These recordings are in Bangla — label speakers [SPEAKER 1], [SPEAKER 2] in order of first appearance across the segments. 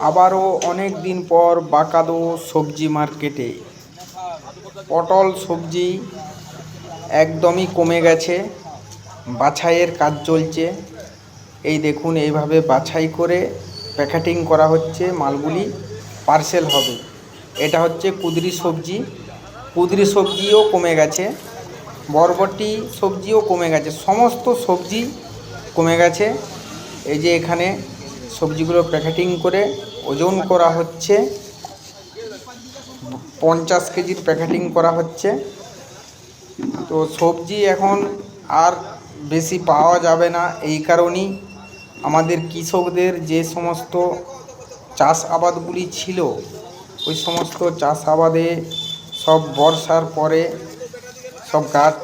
[SPEAKER 1] আবারও অনেক দিন পর বাঁকাদো সবজি মার্কেটে। পটল সবজি একদমই কমে গেছে, বাছাইয়ের কাজ চলছে। এই দেখুন, এইভাবে বাছাই করে প্যাকেটিং করা হচ্ছে, মালগুলি পার্সেল হবে। এটা হচ্ছে কুদরি সবজি। কুদরি সবজিও কমে গেছে, বরবটি সবজিও কমে গেছে, সমস্ত সবজি কমে গেছে। এই যে এখানে সবজিগুলো প্যাকেটিং করে ওজন করা হচ্ছে। পঞ্চাশ কেজির প্যাকেটিং করা হচ্ছে। তো সবজি এখন আর বেশি পাওয়া যাবে না এই কারণেই আমাদের কৃষকদের যে সমস্ত চাষ আবাদগুলি ছিল, ওই সমস্ত চাষ আবাদে সব বর্ষার পরে সব গাছ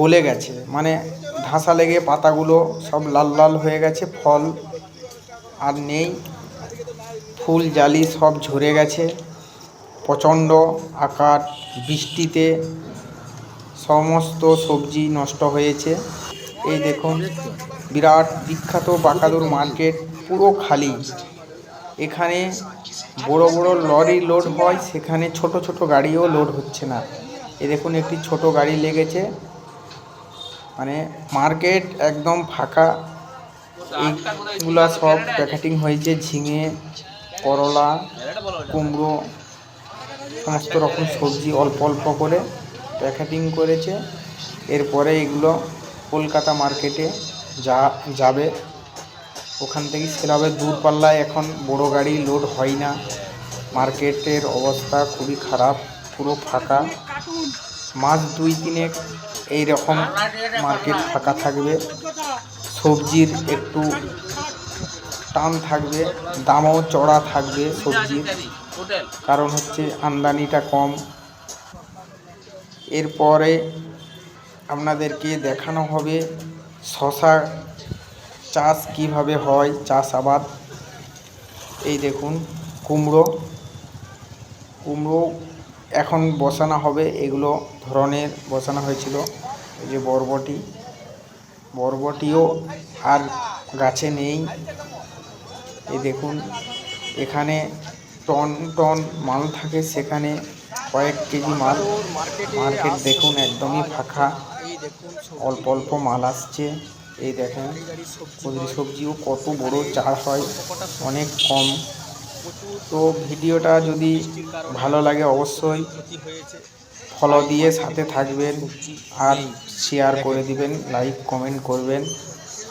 [SPEAKER 1] গলে গেছে। মানে ধাসা লেগে পাতাগুলো সব লাল লাল হয়ে গেছে, ফল আর নেই। ফুল জালি সব ঝরে গেছে। প্রচণ্ড আকার, বৃষ্টিতে সমস্ত সবজি নষ্ট হয়েছে। এই দেখুন, বিরাট বিখ্যাত বাঁকাদুর মার্কেট পুরো খালি। এখানে বড় বড় লরি লোড হয়, সেখানে ছোট ছোট গাড়িও লোড হচ্ছে না। এ দেখুন, একটি ছোট গাড়ি লেগেছে। মানে মার্কেট একদম ফাঁকা। এইগুলা সব প্যাকেটিং হয়েছে, ঝিঙে, করলা, কুমড়ো, সমস্ত রকম সবজি অল্প অল্প করে প্যাকেটিং করেছে। এরপরে এগুলো কলকাতা মার্কেটে যা, যাবে। ওখান থেকে সেভাবে দূরপাল্লায় এখন বড় গাড়ি লোড হয় না। মার্কেটের অবস্থা খুবই খারাপ, পুরো ফাঁকা। মাস দুই তিনেক এই রকম মার্কেট ফাঁকা থাকবে। সবজির একটু টান থাকবে, দামও চড়া থাকবে সবজির। কারণ হচ্ছে আমদানিটা কম। এরপরে আপনাদেরকে দেখানো হবে শশা চাষ কীভাবে হয়, চাষাবাদ। এই দেখুন, কুমড়ো। কুমড়ো এখন বসানো হবে, এগুলো ধরনের বসানো হয়েছিল, এই যে বরবটি। বরবটিও আর গাছে নেই। এই দেখুন, এখানে টন টন মাল থাকে, সেখানে কয়েক কেজি মাল। মার্কেট দেখুন, একদমই ফাঁকা। অল্প অল্প মাল আসছে। এই দেখেন কুদরি সবজিও কত বড় চার হয়, অনেক কম। তো ভিডিওটা যদি ভালো লাগে, অবশ্যই ফলো দিয়ে সাথে থাকবেন আর শেয়ার করে দিবেন লাইক কমেন্ট করবেন।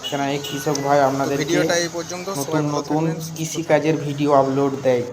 [SPEAKER 1] কেন এই কৃষক ভাই আপনাদের
[SPEAKER 2] ভিডিওটা এই পর্যন্ত
[SPEAKER 1] নতুন নতুন কৃষিকাজের ভিডিও আপলোড দেয়।